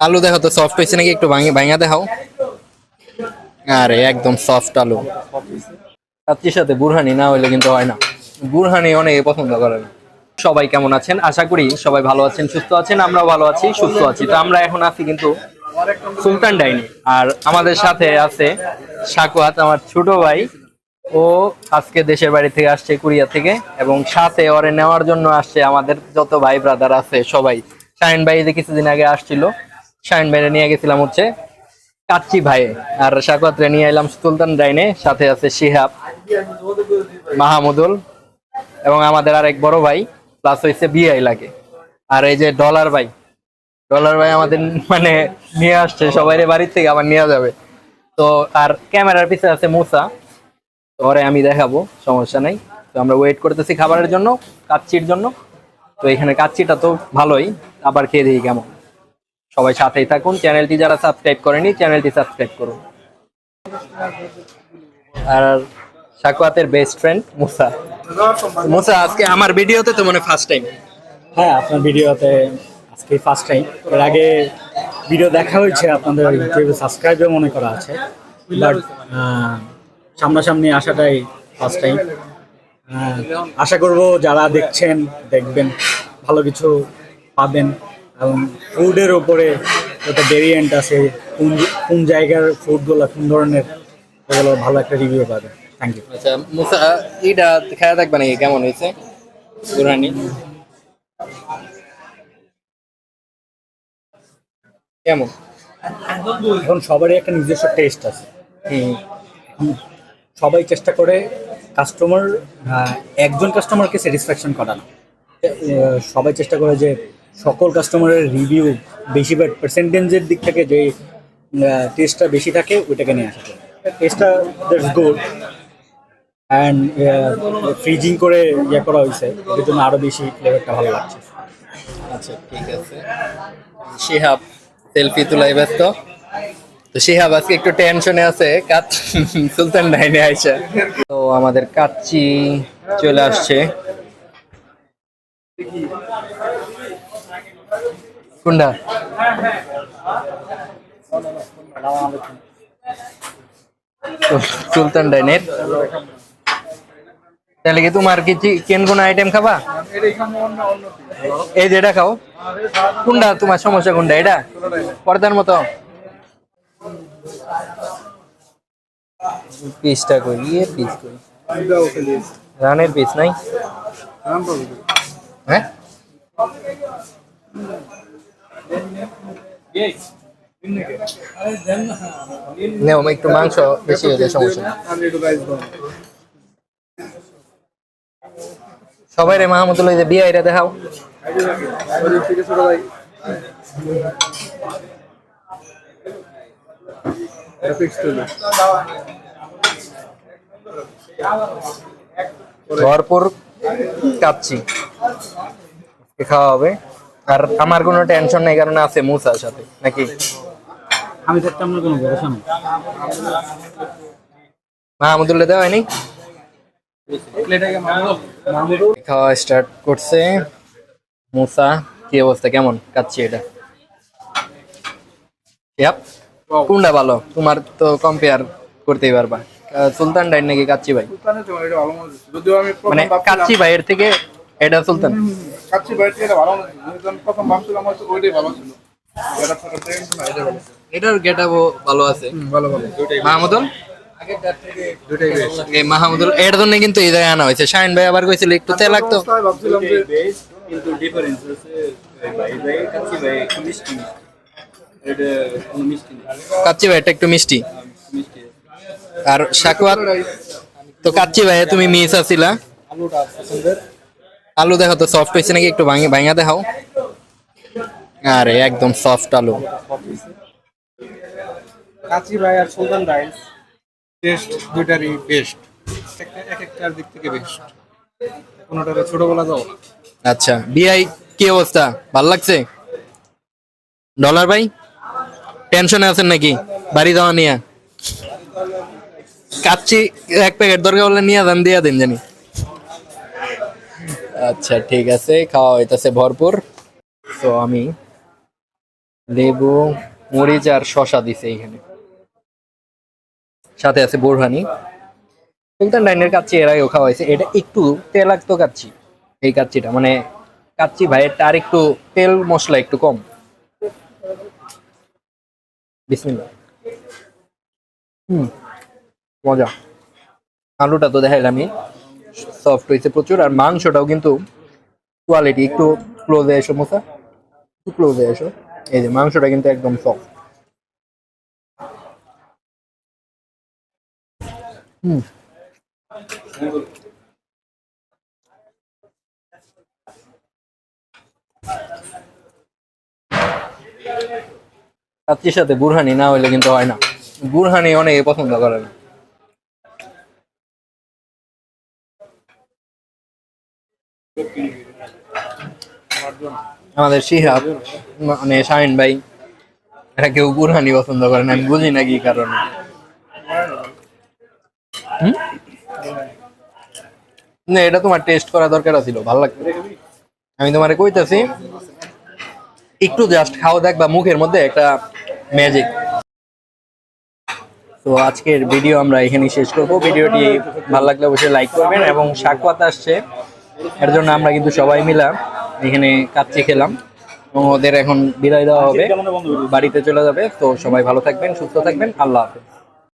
আলু দেখো তো সফট হয়েছে নাকি? একটু ভাঙে ভাঙা দেখাও। আরে, একদম সফট আলু। কাচ্চির সাথে বুরহানি না হইলে কিন্তু হয় না। বুরহানি অনেকে পছন্দ করে না। সবাই কেমন আছেন? আশা করি সবাই ভালো আছেন, সুস্থ আছেন, আমরাও ভালো আছি, সুস্থ আছি। তো আমরা এখন আছি কিন্তু সুলতান ডাইনি। আর আমাদের সাথে আছে সাকুয়াত, আমার ছোট ভাই। ও আজকে দেশের বাড়ি থেকে আসছে কুরিয়া থেকে এবং সাথে ওরে নেওয়ার জন্য আসছে আমাদের যত ভাই ব্রাদার আছে সবাই। শাহিন ভাই কিছুদিন আগে আসছিল। শাহিন ভাইরে নিয়ে গেছিলাম হচ্ছে কাচ্চি ভাই। আর সাকুয়াতরে নিয়ে এলাম সুলতান ডাইনে সাথে আছে শিহাব, মাহমুদুল এবং আমাদের আরেক বড় ভাই প্লাস হয়েছে বিআই লাগে। আর এই যে ডলার ভাই ডলার ভাই আমাদের মানে নিয়ে আসছে সবাই বাড়ির থেকে আবার নিয়ে যাবে। তো আর ক্যামেরার পিছনে আছে মুসা, পরে আমি দেখাবো, সমস্যা নাই। তো আমরা ওয়েট করতেছি খাবারের জন্য, কাচ্চির জন্য। তো এখানে কাচ্চিটা তো ভালোই, আবার খেয়ে দিই কেমন। সবাই সাথেই থাকুন। চ্যানেলটি যারা সাবস্ক্রাইব করেনি, চ্যানেলটি সাবস্ক্রাইব করুন। আর সাকুয়াতের বেস্ট ফ্রেন্ড মুসা। মুসা, আজকে আমার ভিডিওতে তো মনে ফার্স্ট টাইম হ্যাঁ আপনার ভিডিওতে আজকে ফার্স্ট টাইম এর আগে ভিডিও দেখা হয়েছে আপনাদের ইউটিউবে সাবস্ক্রাইবে মনে করা আছে। বাট সামনাসামনি আসাটাই ফার্স্ট টাইম আশা করব যারা দেখছেন, দেখবেন, ভালো কিছু পাবেন। এবং ফুডের ওপরে একটা ভেরিয়েন্ট আছে কোন কোন জায়গার ফুডগুলো কোন ধরনের এগুলো ভালো একটা রিভিউ পাবে। থ্যাংক ইউ আচ্ছা মুসা এটা খেয়া থাকবে নাকি কেমন হয়েছে? বুরানি কেমন? এখন সবারই একটা নিজস্ব টেস্ট আছে। সবাই চেষ্টা করে কাস্টমার একজন কাস্টমারকে স্যাটিসফ্যাকশন করানো। সবাই চেষ্টা করে যে সকল কাস্টমারের রিভিউ বেশি পার্সেন্টেজের দিক থেকে যে টেস্টটা বেশি থাকে, ওইটাকে নিয়ে আসা টেস্টটা দ্যাটস গুড অ্যান্ড ফ্রিজিং করে ইয়ে করা হয়েছে। এর জন্য আরও বেশি ফ্লেভারটা ভালো লাগছে। আচ্ছা ঠিক আছে। শিহাব সেলফি তোলাই ব্যস্ত। তো শিহাব, আজকে একটু টেনশনে আছে। কাজ সুলতান ডাইনে আইসা। তো আমাদের কাচ্চি চলে আসছে। কোনটা? সুলতান ডাইনের। তাহলে কি তোমার কি চিকেন কোন আইটেম খাবা? এই যে এটা খাও। কোনটা? তোমার সমস্যা কোনটা? এটা? পর্দার মতো। পিসটা কই ইয়ে পিস কই রানের পিস নাই? হ্যাঁ? নেও একটু মাংস বেশি হলে সমস্যা নেই। সবাই রে মাহমুদুল্লাহ যে বিয়ে এটা দেখাও। ভরপুর কাচ্ছি খাওয়া হবে। আর আমার কোনো টেনশন নেই কারণ আছে মুসার সাথে নাকি? আমি থাকতে আমার কোনো ভরসা নেই। মাহমুদুল্লাহ দেওয়া হয়নি? খাওয়া স্টার্ট করছে। মুসা কি অবস্থা কেমন? কাচ্ছি এটা? ইয়াপ কোনটা ভালো? তোমার তো কম্পেয়ার করতেই পারবা। সুলতান ডাইন নাকি কাচ্চি ভাই? মানে কাচ্চি ভাইয়ের থেকে এটা সুলতান। কাচ্চি বাইরে থেকে ভালো না। প্রথম ভাবছিলাম হয়তো ওইটাই ভালো ছিল। এটা এটা এটার গেট ভালো আছে। ভালো ভালো। মাহমুদুল? দুইটাই বেশ। এই মাহমুদুল এর জন্য কিন্তু এই জায়গায় আনা হয়েছে। শাহিন ভাই আবার কইছিল একটু তেল লাগতো? অবস্থায় ভাবছিলাম যে কিন্তু ডিফারেন্স আছে ভাই ভাই কাচ্চি ভাই একটু মিষ্টি। এটা কোনো মিষ্টি কাচ্চি ভাইটা একটু মিষ্টি। মিষ্টি। আর শাকুয়াত? তো কাচ্চি ভাই তুমি মিস আছিলা? আলুটা পছন্দের আলু দেখো তো সফট হয়েছে নাকি? একটু ভাঙে ভাঙা দেখাও। আরে একদম সফট আলু। কাচ্চি ভাই আর সুলতান রাইস। টেস্ট দুইটারই বেস্ট এক একটার দিক থেকে বেস্ট কোনোটারে ছোট বলা যাও আচ্ছা বিআই কি অবস্থা? ভালো লাগছে? ডলার ভাই? টেনশনে আছেন নাকি? বাড়ি যাওয়া নিয়ে? কাচ্চি এক প্যাকেট দরকার হলে নিয়ে যান দিয়া দিন জানি। আচ্ছা ঠিক আছে, খাওয়া হইতেছে ভরপুর। তো আমি লেবু, মরিচ আর শশা দিছে এখানে সাথে আছে বোরহানি। সুলতান ডাইনের কাচ্চি এর আগেও খাওয়া হয়েছে। এটা একটু তেলাক্ত কাচ্চি, এই কাচ্চিটা। মানে কাচ্চি ভাইয়েরটা আর একটু তেল মশলা একটু কম। বিসমিল্লাহ। হুম, মজা। আলুটা তো দেখাইলামই। সফট হয়েছে প্রচুর, আর মাংসটাও কিন্তু কোয়ালিটি একটু ক্লোজে এসো মোসা, একটু ক্লোজে এসো। এই যে মাংসটা কিন্তু একদম সফট হুম। সাথে বুরহানি না হইলে কিন্তু হয় না। বুরহানি অনেকে পছন্দ করে না। আমাদের শিহাব মানে শাহিন ভাই এটা কেউ বুরহানি পছন্দ করে না, আমি বুঝি না কি কারণে? না, এটা তোমার টেস্ট করা দরকার ছিল ভালো লাগবে আমি তোমারে কইতাছি, একটু জাস্ট খাও, দেখবা মুখের মধ্যে একটা ম্যাজিক তো আজকের ভিডিও আমরা এখানে শেষ করব। ভিডিওটি ভালো লাগলে অবশ্যই লাইক করবেন এবং শাকপাত আসছে। এর জন্য আমরা কিন্তু সবাই মিলা এখানে কাচ্চি খেলাম। এবং ওদের এখন বিদায় দেওয়া হবে। বাড়িতে চলে যাবে। তো সবাই ভালো থাকবেন, সুস্থ থাকবেন। আল্লাহ হাফেজ।